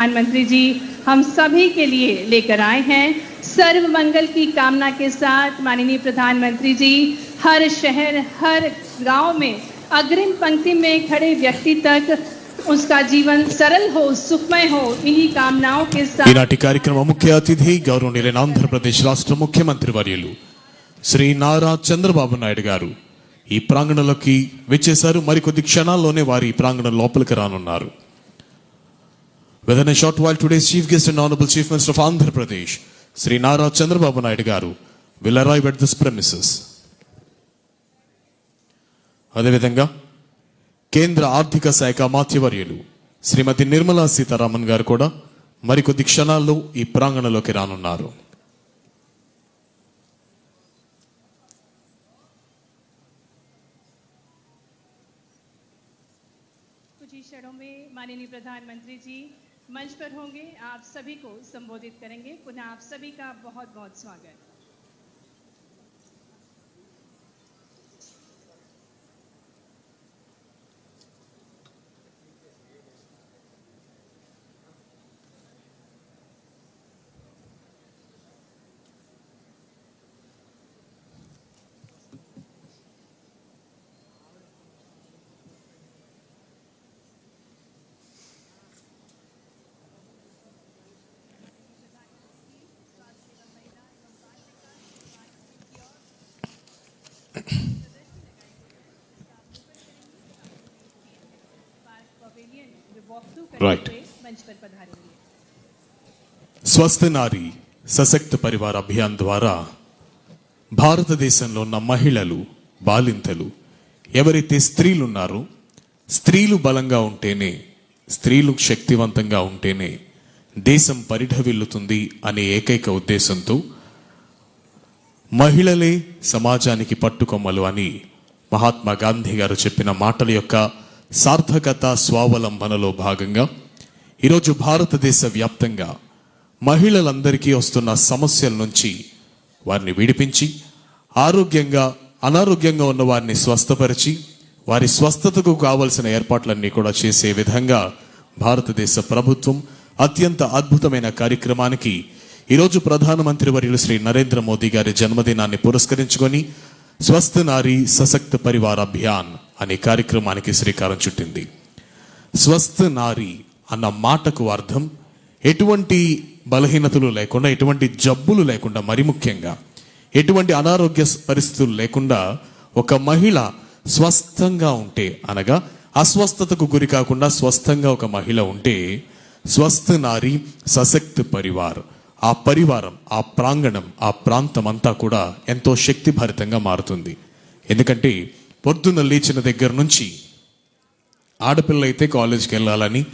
प्रधानमंत्री जी हम सभी के लिए लेकर आए हैं सर्व मंगल की कामना के साथ माननीय प्रधानमंत्री जी हर शहर हर गांव में अग्रिम पंक्ति में खड़े व्यक्ति तक उसका जीवन सरल हो सुखमय हो इन्हीं कामनाओं के साथ ఈనాటి కార్యక్రమ ముఖ్య అతిథి గౌరవనీయులైన ఆంధ్రప్రదేశ్ రాష్ట్ర ముఖ్యమంత్రి వర్యులు శ్రీ నారా చంద్రబాబు నాయుడు గారు ఈ ప్రాంగణంలోకి విచ్చేశారు మరికొద్ది క్షణాల్లోనే వారి ఈ ప్రాంగణం లోపలికి రానున్నారు within short while today's chief guest and honourable chief minister of Andhra Pradesh Shri Nara Chandrababu Naidu garu will arrive at this premises అదేవిధంగా కేంద్ర ఆర్థిక శాఖ మాత్యవర్యులు శ్రీమతి నిర్మలా సీతారామన్ గారు కూడా మరికొద్ది క్షణాల్లో ఈ ప్రాంగణంలోకి రానున్నారు कुछ ही क्षणों में माननीय प्रधानमंत्री जी मंच पर होंगे। आप सभी को संबोधित करेंगे। पुनः आप सभी का बहुत बहुत स्वागत। రైట్ స్వస్థ నారి సశక్త పరివార్ అభియాన్ ద్వారా భారతదేశంలో ఉన్న మహిళలు బాలింతలు ఎవరైతే స్త్రీలు ఉన్నారో స్త్రీలు బలంగా ఉంటేనే స్త్రీలు శక్తివంతంగా ఉంటేనే దేశం పరిఢవిల్లుతుంది అనే ఏకైక ఉద్దేశంతో మహిళలే సమాజానికి పట్టుకొమ్మలు అని మహాత్మా గాంధీ గారు చెప్పిన మాటల యొక్క సార్థకత స్వావలంబనలో భాగంగా ఈరోజు భారతదేశ వ్యాప్తంగా మహిళలందరికీ వస్తున్న సమస్యల నుంచి వారిని విడిపించి ఆరోగ్యంగా అనారోగ్యంగా ఉన్న వారిని స్వస్థపరిచి వారి స్వస్థతకు కావలసిన ఏర్పాట్లన్నీ కూడా చేసే విధంగా భారతదేశ ప్రభుత్వం అత్యంత అద్భుతమైన కార్యక్రమానికి ఈరోజు ప్రధానమంత్రి వర్యులు శ్రీ నరేంద్ర మోదీ గారి జన్మదినాన్ని పురస్కరించుకొని స్వస్థ నారీ సశక్త పరివార్ అభియాన్ అనే కార్యక్రమానికి శ్రీకారం చుట్టింది. స్వస్థ నారి అన్న మాటకు అర్థం ఎటువంటి బలహీనతలు లేకుండా ఎటువంటి జబ్బులు లేకుండా మరి ముఖ్యంగా ఎటువంటి అనారోగ్య పరిస్థితులు లేకుండా ఒక మహిళ స్వస్థంగా ఉంటే అనగా అస్వస్థతకు గురి కాకుండా స్వస్థంగా ఒక మహిళ ఉంటే స్వస్థ నారి సశక్త పరివార్ ఆ పరివారం ఆ ప్రాంగణం ఆ ప్రాంతం అంతా కూడా ఎంతో శక్తిభరితంగా మారుతుంది. ఎందుకంటే పొద్దున్న లేచిన దగ్గర నుంచి ఆడపిల్లలైతే కాలేజ్కి వెళ్ళాలని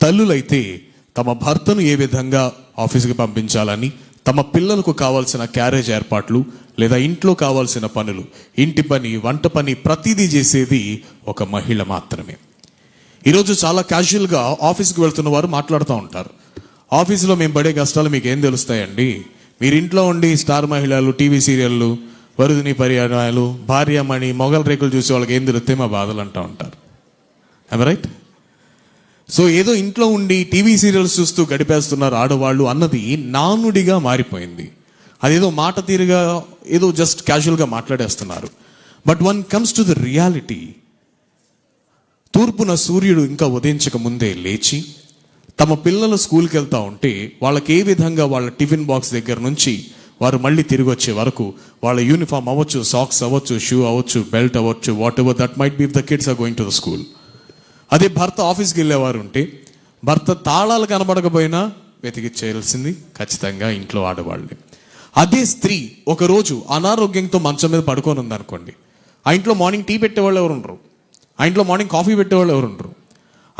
తల్లులైతే తమ భర్తను ఏ విధంగా ఆఫీస్కి పంపించాలని తమ పిల్లలకు కావాల్సిన క్యారేజ్ ఏర్పాట్లు లేదా ఇంట్లో కావాల్సిన పనులు ఇంటి పని వంట పని ప్రతిదీ చేసేది ఒక మహిళ మాత్రమే. ఈరోజు చాలా క్యాజువల్గా ఆఫీస్కి వెళ్తున్న వారు మాట్లాడుతూ ఉంటారు. ఆఫీసులో మేము పడే కష్టాలు మీకు ఏం తెలుస్తాయండి? మీరు ఇంట్లో ఉండి స్టార్ మహిళలు టీవీ సీరియళ్ళు వరుదిని పర్యాయాలు భార్యమణి మొగల రేకులు చూసే వాళ్ళకి ఏం తెలుస్తాయి మా బాధలు అంటూ ఉంటారు. రైట్ సో ఏదో ఇంట్లో ఉండి టీవీ సీరియల్స్ చూస్తూ గడిపేస్తున్నారు ఆడవాళ్ళు అన్నది నానుడిగా మారిపోయింది. అదేదో మాట తీరుగా ఏదో జస్ట్ క్యాజువల్గా మాట్లాడేస్తున్నారు. But one comes to the reality తూర్పున సూర్యుడు ఇంకా ఉదయించక ముందే లేచి తమ పిల్లలు స్కూల్కి వెళ్తా ఉంటే వాళ్ళకి ఏ విధంగా వాళ్ళ టిఫిన్ బాక్స్ దగ్గర నుంచి వారు మళ్ళీ తిరిగి వచ్చే వరకు వాళ్ళ యూనిఫామ్ అవ్వచ్చు సాక్స్ అవ్వచ్చు షూ అవ్వచ్చు బెల్ట్ అవ్వచ్చు whatever that might be the kids are going to the school అదే భర్త ఆఫీస్కి వెళ్ళేవారు ఉంటే భర్త తాళాలు కనబడకపోయినా వెతికి చేయాల్సింది ఖచ్చితంగా ఇంట్లో ఆడవాళ్ళే. అదే స్త్రీ ఒకరోజు అనారోగ్యంతో మంచం మీద పడుకొని ఉందనుకోండి ఆ ఇంట్లో మార్నింగ్ టీ పెట్టేవాళ్ళు ఎవరు ఉండరు ఆ ఇంట్లో మార్నింగ్ కాఫీ పెట్టేవాళ్ళు ఎవరు ఉండరు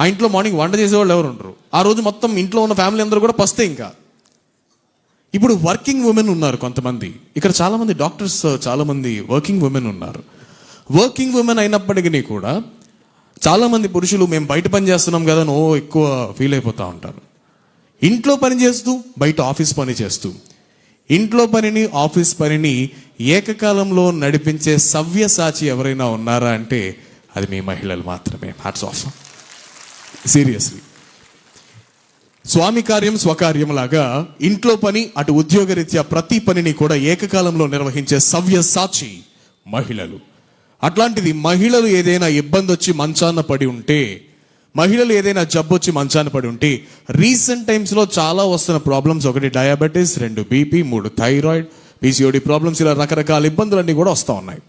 ఆ ఇంట్లో మార్నింగ్ వంట చేసేవాళ్ళు ఎవరు ఉండరు ఆ రోజు మొత్తం ఇంట్లో ఉన్న ఫ్యామిలీ అందరూ కూడా పస్తే ఇంకా. ఇప్పుడు వర్కింగ్ ఉమెన్ ఉన్నారు కొంతమంది. ఇక్కడ చాలామంది డాక్టర్స్ చాలామంది వర్కింగ్ ఉమెన్ ఉన్నారు. వర్కింగ్ ఉమెన్ అయినప్పటికీ కూడా చాలామంది పురుషులు మేము బయట పని చేస్తున్నాం కదా నో ఓ ఎక్కువ ఫీల్ అయిపోతూ ఉంటారు. ఇంట్లో పని చేస్తూ బయట ఆఫీస్ పని చేస్తూ. ఇంట్లో పనిని ఆఫీస్ పనిని ఏకకాలంలో నడిపించే సవ్యసాచి ఎవరైనా ఉన్నారా అంటే అది మీ మహిళలు మాత్రమే. హ్యాట్స్ ఆఫ్ సీరియస్లీ స్వామి కార్యం స్వకార్యం లాగా ఇంట్లో పని అటు ఉద్యోగరీత్యా ప్రతి పనిని కూడా ఏకకాలంలో నిర్వహించే సవ్య సాచి మహిళలు. అట్లాంటిది మహిళలు ఏదైనా ఇబ్బంది వచ్చి మంచాన పడి ఉంటే మహిళలు ఏదైనా జబ్బు వచ్చి మంచాన పడి ఉంటే రీసెంట్ టైమ్స్లో చాలా వస్తున్న ప్రాబ్లమ్స్ ఒకటి డయాబెటీస్ రెండు బీపీ మూడు థైరాయిడ్ పీసీఓడి ప్రాబ్లమ్స్ ఇలా రకరకాల ఇబ్బందులన్నీ కూడా వస్తూ ఉన్నాయి.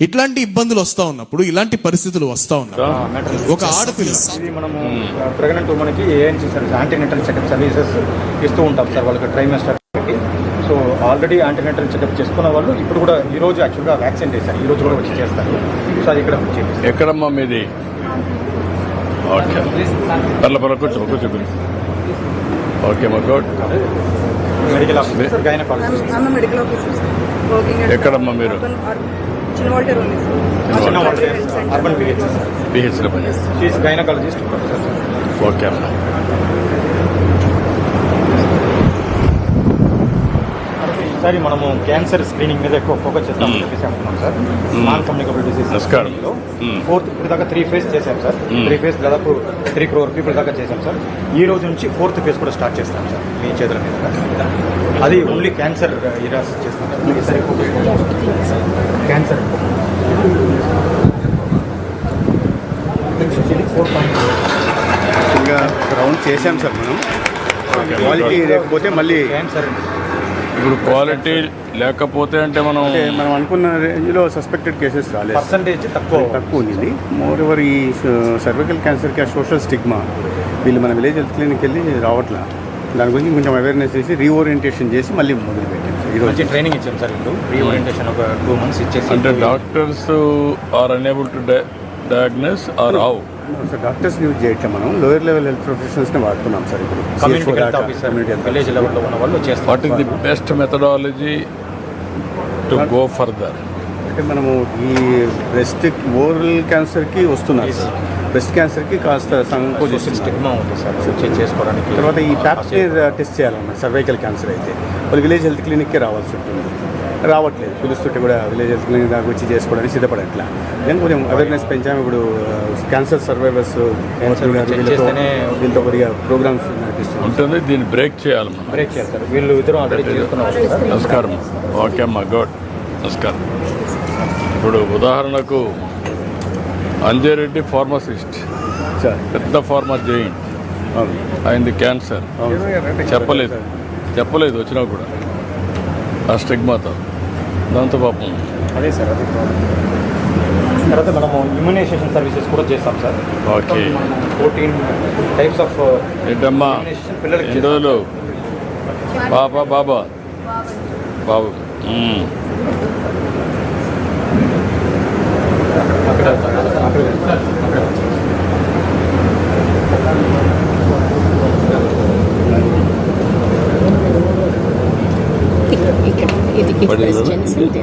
ఇట్లాంటి ఇబ్బందులు వస్తూ ఉన్నప్పుడు ఇలాంటి పరిస్థితులు వస్తూ ఉన్నప్పుడు ఒక ఆడపిల్ల ఇది మనము ప్రెగ్నెంట్ ఉమెన్కి ANC service antenatal checkup services ఇస్తూ ఉంటాం సార్ వాళ్ళకి trimester so already antenatal checkup చేసుకున్న వాళ్ళు ఇప్పుడు కూడా ఈ రోజు యాక్చువల్గా వ్యాక్సిన్ చేశారు ఈ రోజు కూడా వచ్చి చేస్తారు. సో అది ఇక్కడ ఎక్కడమ్మా మీది? ఓకే పర్ల పర్ల కూర్చో కూర్చో కూర్చో. ఓకే మా గుడ్ మెడికల్ ఆఫీసర్ గైనకాలజిస్ట్ ఎక్కడమ్మా మీరు? Urban- Ur- Chinwalter only. sir. చిన్న Chinwalter Health Center. Urban PH పిహెచ్లో పని షీస్ గైనకాలజిస్ట్ ప్రొఫెసర్ సార్ ఓకే అమ్మా. ఈసారి మనము క్యాన్సర్ స్క్రీనింగ్ మీద ఎక్కువ ఫోకస్ చేస్తామని చెప్పేసి అనుకున్నాం సార్ నాన్ కమ్యూనికబుల్ డిసీజ్ నమస్కారం. మ్మ్. ఫోర్త్ ఇప్పుడు దాకా త్రీ ఫేజ్ చేశాం సార్ త్రీ ఫేజ్ దాదాపు త్రీ క్రోర్ పీపుల్ దాకా చేశాం సార్ ఈ రోజు నుంచి ఫోర్త్ ఫేజ్ కూడా స్టార్ట్ చేస్తాం సార్ మీ చేతుల మీద. అది ఓన్లీ క్యాన్సర్ ఇరాస్ చేస్తాం సార్ క్యాన్సర్. ఫోర్ పాయింట్ ఇంకా రౌండ్ చేశాం సార్ మనం. క్వాలిటీ లేకపోతే మళ్ళీ క్యాన్సర్. ఇప్పుడు క్వాలిటీ లేకపోతే అంటే మనం అంటే మనం అనుకున్న రేంజ్లో సస్పెక్టెడ్ కేసెస్ రాలేదు. పర్సంటేజ్ తక్కువ. తక్కువ ఉంది మోర్ ఓవర్ ఈ సర్వికల్ క్యాన్సర్కి ఆ సోషల్ స్టిగ్మా వీళ్ళు మన విలేజ్ హెల్త్ క్లినిక్ వెళ్ళి రావట్లా. దాని గురించి కొంచెం అవేర్నెస్ చేసి రీఓరియంటేషన్ చేసి మళ్ళీ మొదలు పెట్టాం సార్ ఈరోజు మంచి ట్రైనింగ్ ఇచ్చాం సార్ ఇప్పుడు. రీఓరియంటేషన్ ఒక టూ మంత్స్ ఇచ్చేసి అంటే doctors are unable to diagnose or how sir doctors use చేయట్లే మనం. లోయర్ లెవెల్ హెల్త్ ప్రొఫెషనల్స్ని వాడుతున్నాం సార్ ఇప్పుడు. కమ్యూనిటీ హెల్త్ ఆఫీసర్ విలేజ్ లెవెల్లో ఉన్న వాళ్ళు చేస్తారు. What is the best methodology to go further అంటే మనము ఈ బ్రెస్ట్ ఓరల్ క్యాన్సర్కి వస్తున్నారు సార్. బ్రెస్ట్ క్యాన్సర్కి కాస్త సంకోచిస్తుంది స్టిగ్మా ఉంది సార్. చేసుకోవడానికి తర్వాత ఈ ప్యాప్స్మేర్ టెస్ట్ చేయాలన్నమాట సర్వైకల్ క్యాన్సర్ అయితే. వాళ్ళు విలేజ్ హెల్త్ క్లినిక్కే రావాల్సి ఉంటుంది. రావట్లేదు. పిలుస్తుంటే కూడా విలేజ్ హెల్త్ క్లినిక్ దాకా వచ్చి చేసుకోవడానికి సిద్ధపడట్లా. నేను కొంచెం అవేర్నెస్ పెంచాము. ఇప్పుడు క్యాన్సర్ సర్వైవర్స్ చేస్తేనే దీంతో కొద్దిగా ప్రోగ్రామ్స్ ఉంటుంది. దీన్ని బ్రేక్ చేయాలి బ్రేక్ సార్. వీళ్ళు ఇద్దరు నమస్కారం. ఓకే అమ్మా గుడ్ నమస్కారం. ఇప్పుడు ఉదాహరణకు అంజయరెడ్డి ఫార్మసిస్ట్. సార్ పెద్ద ఫార్మా జైంట్ అవును. అయింది క్యాన్సర్. చెప్పలేదు. చెప్పలేదు వచ్చినా కూడా. ఆ స్టిగ్మాతో దాంతో పాపం. అదే సార్ అది తర్వాత మనము ఇమ్యునైజేషన్ సర్వీసెస్ కూడా చేస్తాం sir. Okay. Fourteen types of ఏంటమ్మా? పిల్లలకి రోజులు? బాబా బాబా. బాబు. అక్కడ. క్వశ్చన్స్ ఇదే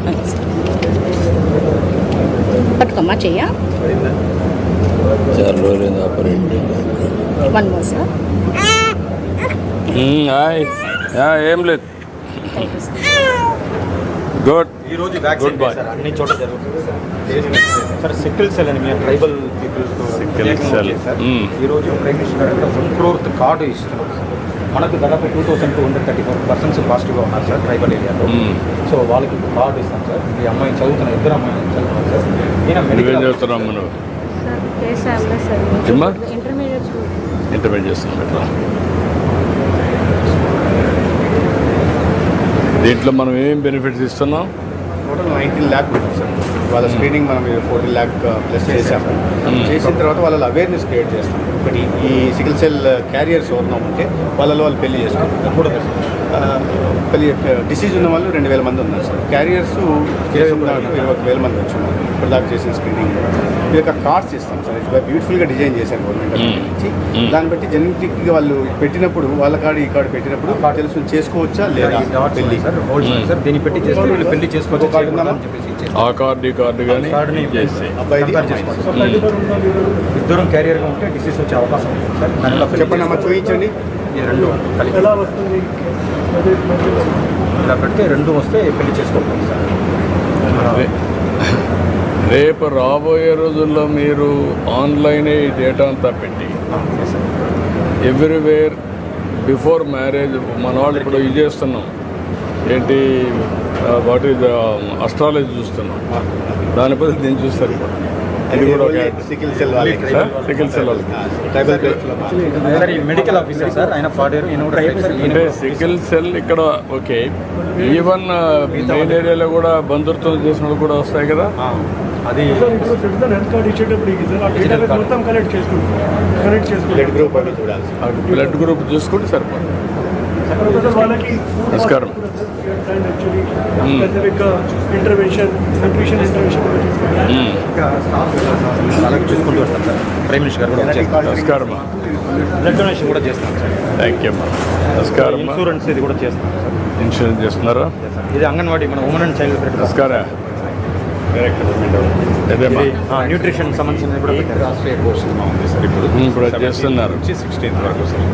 పట్టుకోమ్మా చెయ్య. వన్ మోర్ సార్ మ్మ్, ఏం లేదు. సార్ ఈ గుడ్ రోజు boy. సార్ అన్ని చోట్ల జరుగుతుంది. సార్ సిక్కిల్ సెల్ అని మీరు ట్రైబల్ పీపుల్ cell. Mm. ఈ రోజు prime minister garu one card ఇస్తున్నారు సార్ మనకు దాదాపు two thousand two hundred thirty four persons పాజిటివ్గా ఉన్నారు సార్ ట్రైబల్ ఏరియాలో. సో వాళ్ళకి కార్డు ఇస్తాం సార్. ఈ అమ్మాయి చదువుతున్న ఇద్దరు అమ్మాయి చదువుతున్నారు సార్. నువ్వేం మెడికల్ మనం ఏమ్మా? ఇంటర్మీడియట్ ఇంటర్మీడియట్ చేస్తున్నాం దీంట్లో మనం ఏం బెనిఫిట్స్ ఇస్తున్నాం? టోటల్ నైన్టీన్ ల్యాక్ ఉంటుంది సార్. వాళ్ళ స్క్రీనింగ్ మనం ఫోర్టీన్ ల్యాక్ ప్లస్ చేసాము Hmm. చేసిన తర్వాత వాళ్ళ అవేర్నెస్ క్రియేట్ చేస్తాం. ఒకటి ఈ సికిల్ సెల్ క్యారియర్స్ ఎవరినో ఉంటే వాళ్ళలో వాళ్ళు పెళ్ళి చేసుకుంటారు. కూడా పెళ్ళి డిసీజ్ ఉన్న వాళ్ళు రెండు వేల మంది ఉన్నారు సార్. క్యారియర్స్ ఇరవై ఒక వేల మంది వచ్చి ఉన్నారు ఇప్పటిదాకా చేసిన స్క్రీనింగ్ ఈ యొక్క కార్డ్స్ ఇస్తాం సార్. ఇట్స్ బ్యూటిఫుల్గా డిజైన్ చేశారు గవర్నమెంట్ Hmm. నుంచి. Hmm. దాన్ని బట్టి జెనెటిక్గా వాళ్ళు పెట్టినప్పుడు వాళ్ళ కార్డు ఈ కార్డు పెట్టినప్పుడు తెలుసు చేసుకోవచ్చా లేదా పెళ్ళి? దీన్ని పెట్టి పెళ్ళి చేసుకోవచ్చు. ఆ కార్డు ఈ కార్డు కానీ ఇద్దరం క్యారియర్గా ఉంటే డిసీజ్ వచ్చే అవకాశం ఉంది చెప్పండి అమ్మ చూపించండి రెండు కలిపి. ఎలా వస్తుంది? ఇలా పెడితే రెండు వస్తే పెళ్ళి చేసుకోవాలి సార్. రేపు రాబోయే రోజుల్లో మీరు ఆన్లైనే ఈ డేటా అంతా పెట్టి ఎవ్రీవేర్ బిఫోర్ మ్యారేజ్ మన వాళ్ళు ఇప్పుడు ఇది చేస్తున్నాం. ఏంటి? వాట్ ఈజ్ అస్ట్రాలజీ చూస్తున్నాం. దానిపై దీన్ని చూస్తారు ఇప్పుడు. ఇది కూడా ఒక సికిల్ సెల్ వాళ్ళకి. Sickle cell medical officer sir ఆయన అంటే సికిల్ సెల్ ఇక్కడ ఓకే ఈవెన్ మెయిన్ ఏరియాలో కూడా బంధుత్వం చేసిన వాళ్ళు కూడా వస్తాయి కదా? అది హెల్త్ కార్డ్ ఇచ్చేటప్పటికి సార్ ఆ డేటాబేస్ మొత్తం కనెక్ట్ చేసుకుంటాం కనెక్ట్ చేసుకుంటాం బ్లడ్ గ్రూప్ బ్లడ్ గ్రూప్ చూసుకుంటే సరిపోతుంది. నమస్కారం. Specific intervention nutrition intervention. అలాగే చూసుకుంటూ వస్తాం సార్. ప్రైమ్ మినిస్టర్ గారు కూడా. నమస్కారం బ్లడ్ డొనేషన్ కూడా చేస్తాం సార్. థ్యాంక్ యూ అమ్మా. నమస్కారం ఇన్సూరెన్స్ ఇది కూడా చేస్తాం సార్. ఇన్సూరెన్స్ చేస్తున్నారా? ఇది అంగన్వాడీ మన ఉమెన్ అండ్ చైల్డ్ నమస్కారం. అదేమ్మా న్యూట్రిషన్ సంబంధించిన కూడా పెట్టారు. రాష్ట్రీయ కోర్సు ఉంది సార్ ఇప్పుడు ఇప్పుడు చేస్తున్నారు. నుంచి సిక్స్టీన్త్ వరకు సార్.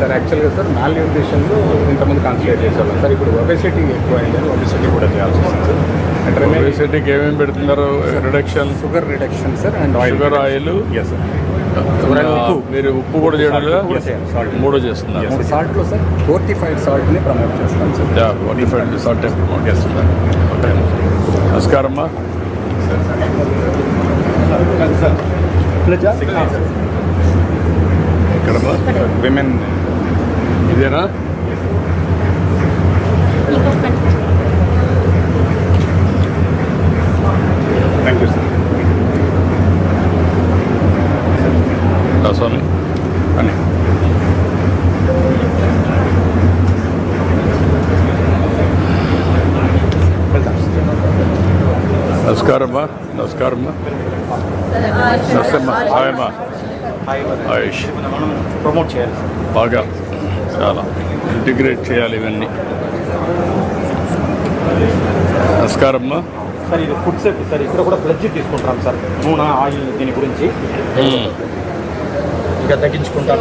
సార్ యాక్చువల్గా సార్ మాల్ న్యూట్రిషన్లో ఇంతమంది కాన్సన్ట్రేట్ చేసేవాళ్ళం. సార్ ఇప్పుడు ఒబెసిటీ ఎక్కువ అయిందని ఒబెసిటీ కూడా చేయాల్సి వస్తుంది సార్. రిమైనింగ్ ఒబేసిటీకి ఏమేమి పెడుతున్నారు? Reduction sugar reduction sir and oil sugar oil yes sir. మీరు ఉప్పు కూడా చేయడం salt. మూడో చేస్తున్నారు. సాల్ట్లో సార్. ఫోర్టిఫైడ్ సాల్ట్ని ప్రమోట్ చేస్తాం సార్. ఫార్టీ ఫైవ్ సాల్ట్ ప్రమోట్ చేస్తున్నారు ఓకే ఎక్కడమ్మా విమెన్ ఇదేనా? థ్యాంక్ యూ సార్ స్వామి అని నమస్కారం అమ్మా ఆయుష్ మనం ప్రమోట్ చేయాలి. సార్ బాగా చాలా ఇంటిగ్రేట్ చేయాలి ఇవన్నీ. నమస్కారం అమ్మా సార్ ఇది ఫుడ్ సేఫ్టీ సార్ ఇక్కడ కూడా ప్లడ్జ్ తీసుకుంటాం సార్. నూనె ఆయిల్ దీని గురించి. ఇక తగ్గించుకుంటాం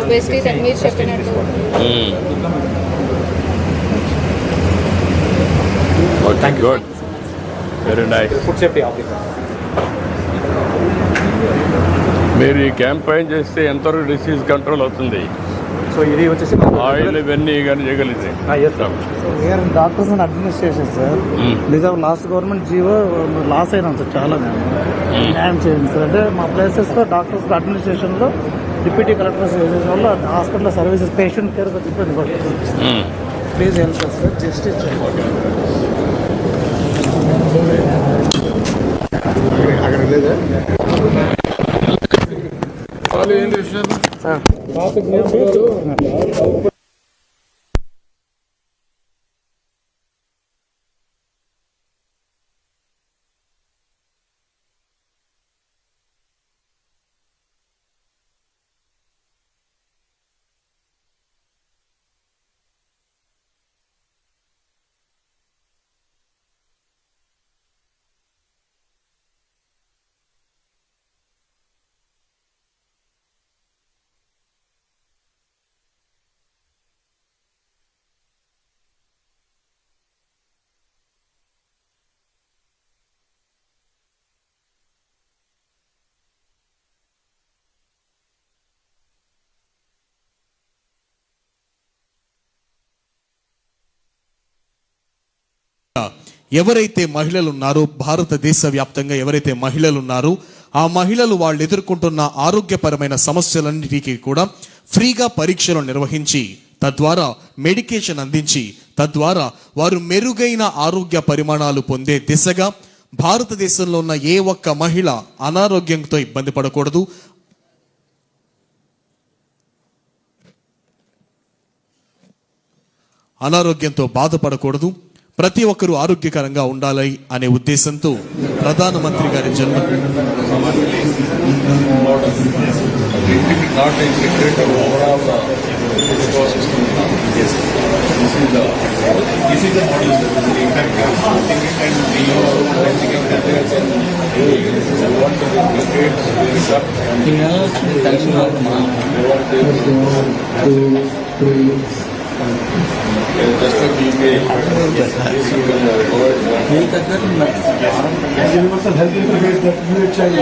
okay good very nice food safety officer మీరు ఈ క్యాంపెయిన్ చేస్తే ఎంతవరకు డిసీజ్ కంట్రోల్ అవుతుంది? సో ఇది వచ్చేసి ఆయిల్ ఇవన్నీ కానీ చేయగలిగితే. Doctors and administration sir Nizam last government GO loss అయినాం సార్ చాలా న్యాయం చేయండి సార్ అంటే మా ప్లేసెస్లో డాక్టర్స్ అడ్మినిస్ట్రేషన్లో డిప్యూటీ కలెక్టర్స్ చేసేసిన వల్ల హాస్పిటల్ సర్వీసెస్ పేషెంట్ కేర్ కొంచెం ఇబ్బంది పడుతుంది ప్లీజ్ హెల్ప్ సార్ జస్టిస్ చేయండి అక్కడ లేదా? వాళ్ళు ఏం చేసినారు ఎవరైతే మహిళలు ఉన్నారో భారతదేశ వ్యాప్తంగా ఎవరైతే మహిళలు ఉన్నారో ఆ మహిళలు వాళ్ళు ఎదుర్కొంటున్న ఆరోగ్యపరమైన సమస్యలన్నిటికీ కూడా ఫ్రీగా పరీక్షలు నిర్వహించి తద్వారా మెడికేషన్ అందించి తద్వారా వారు మెరుగైన ఆరోగ్య పరిమాణాలు పొందే దిశగా భారతదేశంలో ఉన్న ఏ ఒక్క మహిళ అనారోగ్యంతో ఇబ్బంది పడకూడదు. అనారోగ్యంతో బాధపడకూడదు. ప్రతి ఒక్కరూ ఆరోగ్యకరంగా ఉండాలి అనే ఉద్దేశంతో ప్రధానమంత్రి గారి జన్మ Thank you. Universal health interface definite चाहिए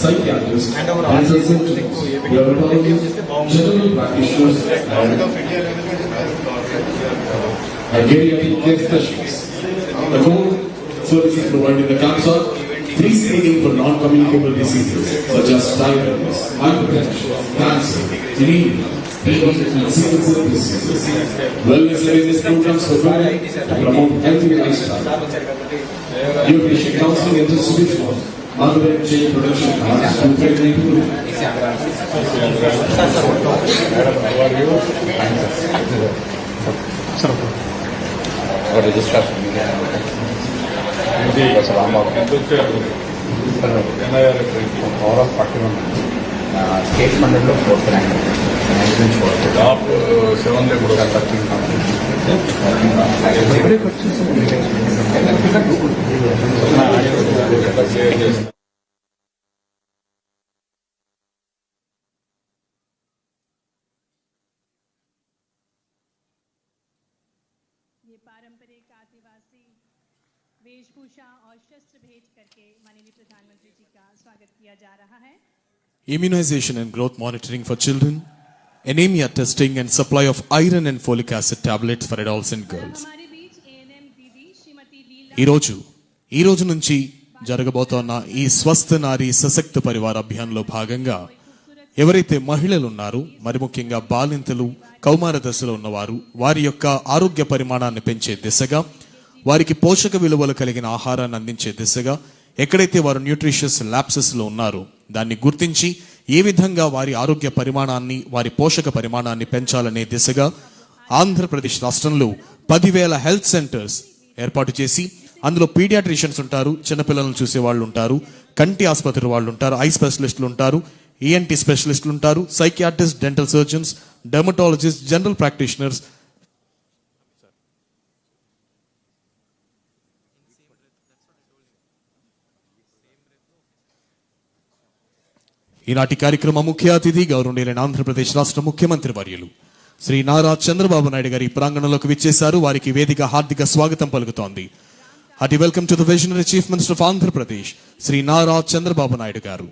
psychiatrists, cancer surgeons, dermatologists, general practitioners, and and geriatric care specialists. The core services provided in the camps are free screening for non-communicable diseases such as diabetes, hypertension, cancer, anemia, and diseases. Wellness awareness programs for women to promote healthy lifestyle. Nutrition counseling and distribution మధురక్షి production state మండలిలో fourth rank seven కూడా thirteen competition ये पारंपरिक आदिवासी वेशभूषा और शस्त्र भेंट करके माननीय प्रधानमंत्री जी का स्वागत किया जा रहा है। Immunization and growth monitoring for children, anemia testing and supply of iron and folic acid tablets for adults and girls. ఈరోజు ఈ రోజు నుంచి జరగబోతున్న ఈ స్వస్థ నారీ సశక్త పరివార అభియాన్లో భాగంగా ఎవరైతే మహిళలు ఉన్నారో మరి ముఖ్యంగా బాలింతలు కౌమార దశలో ఉన్నవారు వారి యొక్క ఆరోగ్య పరిమాణాన్ని పెంచే దిశగా వారికి పోషక విలువలు కలిగిన ఆహారాన్ని అందించే దిశగా ఎక్కడైతే వారు న్యూట్రిషియస్ ల్యాప్సెస్లో ఉన్నారో దాన్ని గుర్తించి ఏ విధంగా వారి ఆరోగ్య పరిమాణాన్ని వారి పోషక పరిమాణాన్ని పెంచాలనే దిశగా ఆంధ్రప్రదేశ్ రాష్ట్రంలో పదివేల హెల్త్ సెంటర్స్ ఏర్పాటు చేసి అందులో పీడియాట్రిషియన్స్ ఉంటారు చిన్నపిల్లలను చూసే వాళ్ళు ఉంటారు కంటి ఆసుపత్రి వాళ్ళు ఉంటారు ఐ స్పెషలిస్టులు ఉంటారు ఈఎన్టీ స్పెషలిస్టులు ఉంటారు psychiatrist dental surgeons dermatologist general practitioners ఈనాటి కార్యక్రమ ముఖ్య అతిథి గౌరవనీయులైన ఆంధ్రప్రదేశ్ రాష్ట్ర ముఖ్యమంత్రి వర్యులు. శ్రీ నారా చంద్రబాబు నాయుడు గారి ప్రాంగణంలోకి విచ్చేశారు. వారికి వేదిక హార్దిక స్వాగతం పలుకుతోంది. Hearty welcome to the visionary chief minister of Andhra Pradesh. Shri Nara Chandrababu Naidu garu.